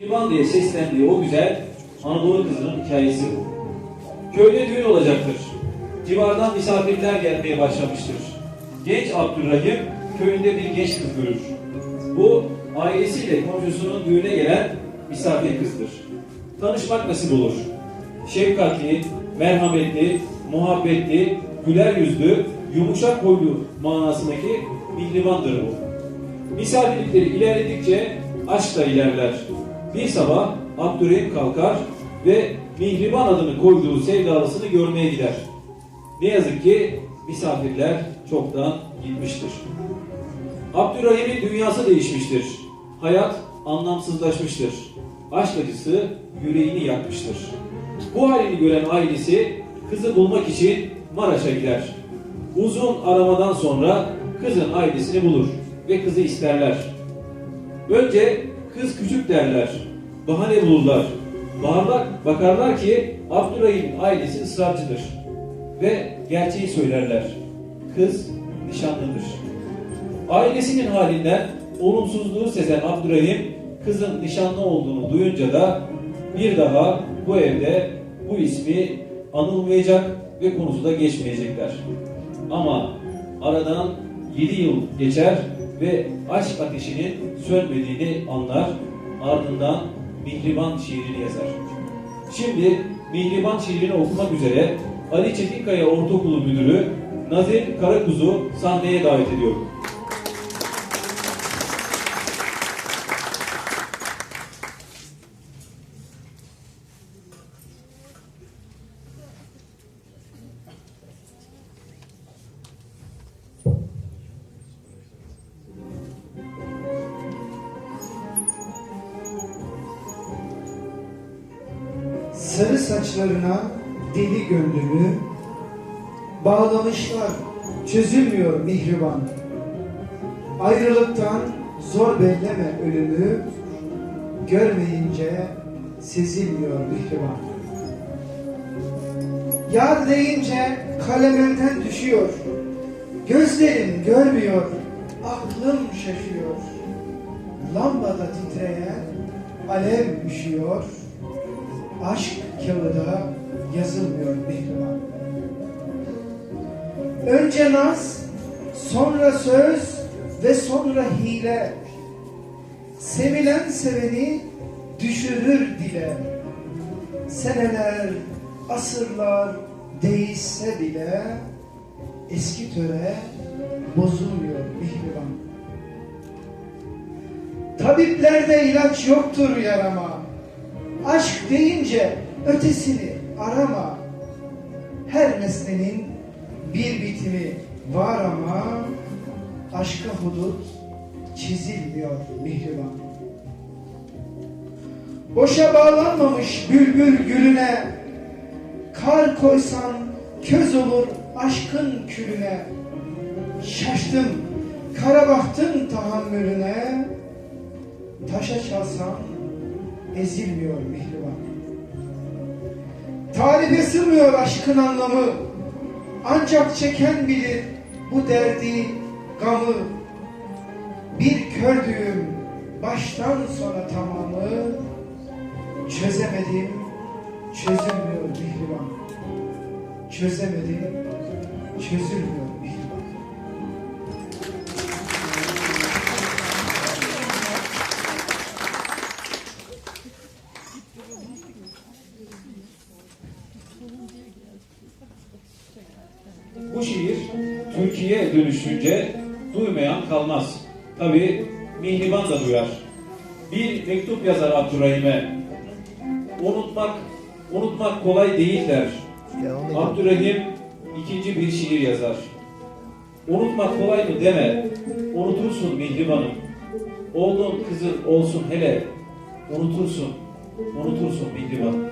Mihriban diye seslendiği o güzel Anadolu kızının hikayesi bu. Köyde düğün olacaktır. Civardan misafirler gelmeye başlamıştır. Genç Abdurrahim köyünde bir genç kız görür. Bu ailesiyle komşusunun düğüne gelen misafir kızdır. Tanışmak nasip olur. Şefkatli, merhametli, muhabbetli, güler yüzlü, yumuşak boylu manasındaki mihribandır bu. Misafirlikleri ilerledikçe aşk da ilerler. Bir sabah Abdurrahim kalkar ve Mihriban adını koyduğu sevdalısını görmeye gider. Ne yazık ki misafirler çoktan gitmiştir. Abdurrahim'in dünyası değişmiştir. Hayat anlamsızlaşmıştır. Aşk acısı yüreğini yakmıştır. Bu halini gören ailesi kızı bulmak için Maraş'a gider. Uzun aramadan sonra kızın ailesini bulur ve kızı isterler. Önce kız küçük derler. Bahane bulurlar. Bakarlar, bakarlar ki Abdurrahim'in ailesi ısrarcıdır. Ve gerçeği söylerler. Kız nişanlıdır. Ailesinin halinden olumsuzluğu sezen Abdurrahim kızın nişanlı olduğunu duyunca da bir daha bu evde bu ismi anılmayacak ve konusu da geçmeyecekler. Ama aradan 7 yıl geçer ve aşk ateşinin sönmediğini anlar. Ardından Mihriban şiirini yazar. Şimdi Mihriban şiirini okumak üzere Ali Çetinkaya Ortaokulu Müdürü Nazir Karakuzu sahneye davet ediyorum. Sarı saçlarına deli gönlümü Bağlamışlar. Çözülmüyor mihriban. Ayrılıktan zor belleme ölümü Görmeyince sezilmiyor mihriban. Yar deyince kalem elden düşüyor. Gözlerim görmüyor Aklım şaşıyor. Lambada titreyen alev üşüyor Aşk kağıda yazılmıyor mihriban Önce naz, sonra söz ve sonra hile. Sevilen seveni düşürür dile. Seneler, asırlar değişse bile Eski töre bozulmuyor mihriban Tabiplerde ilaç yoktur yarama Aşk deyince ötesini arama. Her nesnenin bir bitimi var ama Aşka hudut çizilmiyor mihriban Boşa bağlanmamış bülbül gülüne Kar koysan köz olur aşkın külüne. Şaştım kara bahtın tahammülüne Taşa çalsam ezilmiyor mihriban. Tarife sığmıyor aşkın anlamı. Ancak çeken bilir bu derdi, gamı. Bir kördüğüm baştan sona tamamı. Çözemedim, çözülmüyor mihriban. Çözemedim, çözülmüyor Bu şiir Türkiye dönüşünce duymayan kalmaz. Tabi Mihriban da duyar. Bir mektup yazar Abdurrahim'e. Unutmak, unutmak kolay değil der. Abdurrahim ikinci bir şiir yazar. Unutmak kolay mı deme, unutursun Mihriban'ım. Oğlun kızın olsun hele, unutursun, unutursun Mihriban'ım.